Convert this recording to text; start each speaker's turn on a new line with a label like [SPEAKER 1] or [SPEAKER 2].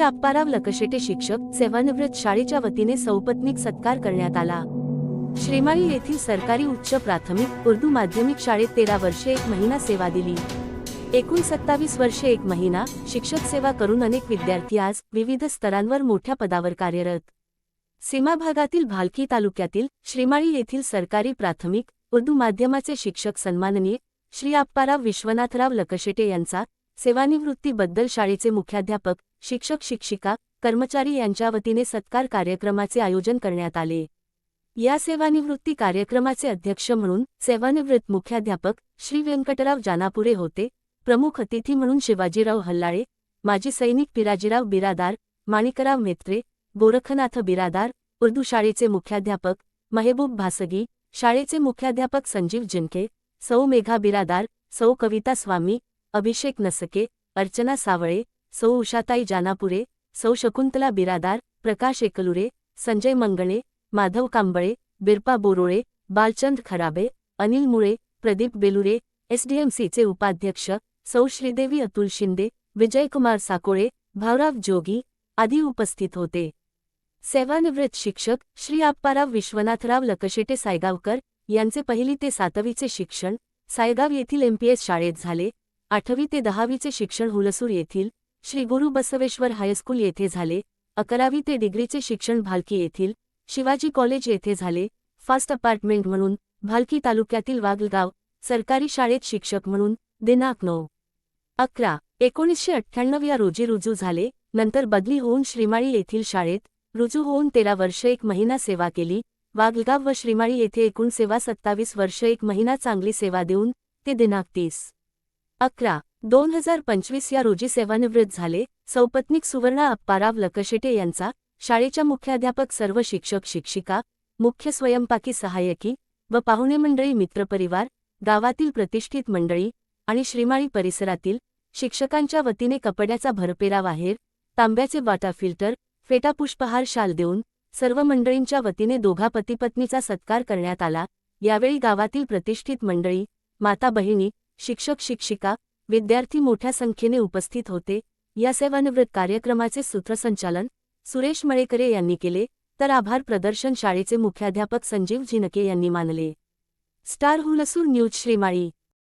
[SPEAKER 1] श्री आप्पाराव लकशेटे शिक्षक सेवानिवृत्त शाळेच्या वतीने सौपत्निक सत्कार करण्यात आला. श्रीमाळी येथील सरकारी उच्च प्राथमिक उर्दू माध्यमिक शाळेत तेरा वर्षे एक महिना सेवा दिली. एकूण सत्तावीस वर्षे एक महिना शिक्षक सेवा करून अनेक विद्यार्थी आज विविध स्तरांवर मोठ्या पदावर कार्यरत. सीमा भागातील भालकी तालुक्यातील श्रीमाळी येथील सरकारी प्राथमिक उर्दू माध्यमाचे शिक्षक सन्माननीय श्री आप्पाराव विश्वनाथराव लकशेटे यांचा सेवानिवृत्तीबद्दल शाळेचे मुख्याध्यापक शिक्षक शिक्षिका कर्मचारी यांच्या वतीने सत्कार कार्यक्रमाचे आयोजन करण्यात आले. या सेवानिवृत्ती कार्यक्रमाचे अध्यक्ष म्हणून सेवानिवृत्त मुख्याध्यापक श्री व्यंकटराव जानापुरे होते. प्रमुख अतिथी म्हणून शिवाजीराव हल्लाळे माजी सैनिक पिराजीराव बिरादार माणिकराव मेत्रे गोरखनाथ बिरादार उर्दू शाळेचे मुख्याध्यापक महेबूब भासगी शाळेचे मुख्याध्यापक संजीव जिनके सौ मेघा बिरादार सौ कविता स्वामी अभिषेक नसके अर्चना सावळे सौ उषाताई जानापुरे सौ शकुंतला बिरादार प्रकाश एकलुरे संजय मंगळे माधव कांबळे बिरपा बोरोळे बालचंद खराबे अनिल मुळे प्रदीप बेलुरे एसडीएमसीचे उपाध्यक्ष सौ श्रीदेवी अतुल शिंदे विजयकुमार साकोळे भावराव जोगी आदी उपस्थित होते. सेवानिवृत्त शिक्षक श्री आप्पाराव विश्वनाथराव लकशेटे सायगावकर यांचे पहिली ते सातवीचे शिक्षण सायगाव येथील एमपीएस शाळेत झाले. आठवी ते दहावीचे शिक्षण हुलसूर येथील श्री गुरु बसवेश्वर हायस्कूल येथे झाले अकरावी ते डिग्रीचे शिक्षण भालकी येथील शिवाजी कॉलेज येथे झाले फास्ट अपार्टमेंट म्हणून भालकी तालुक्यातील वागलगाव सरकारी शाळेत शिक्षक म्हणून दिनांक नऊ. अकरा एकोणीसशे अठ्ठ्याण्णव या रोजी रुजू झाले नंतर बदली होऊन श्रीमाळी येथील शाळेत रुजू होऊन तेरा वर्ष एक महिना सेवा केली वागलगाव व श्रीमाळी येथे एकूण सेवा सत्तावीस वर्ष एक महिना चांगली सेवा देऊन ते दिनांक तीस. अकरा दोन हजार पंचवीस या रोजी सेवानिवृत्त झाले. सौपत्निक सुवर्णा अप्पाराव लकशेटे यांचा शाळेच्या मुख्याध्यापक सर्व शिक्षक शिक्षिका मुख्य स्वयंपाकी सहाय्यकी व पाहुणे मंडळी मित्रपरिवार गावातील प्रतिष्ठित मंडळी आणि श्रीमाळी परिसरातील शिक्षकांच्या वतीने कपड्याचा भरपेरा बाहेर तांब्याचे वाटा फिल्टर फेटा पुष्पहार शाल देऊन सर्व मंडळींच्या वतीने दोघा पतीपत्नीचा सत्कार करण्यात आला. यावेळी गावातील प्रतिष्ठित मंडळी माता बहिणी शिक्षक शिक्षिका विद्यार्थी मोठ्या संख्येने उपस्थित होते. या सेवानिवृत्त कार्यक्रमाचे सूत्रसंचालन सुरेश मळेकरे यांनी केले तर आभार प्रदर्शन शाळेचे मुख्याध्यापक संजीव झिनके यांनी मानले. Star Hulsur news Shrimali.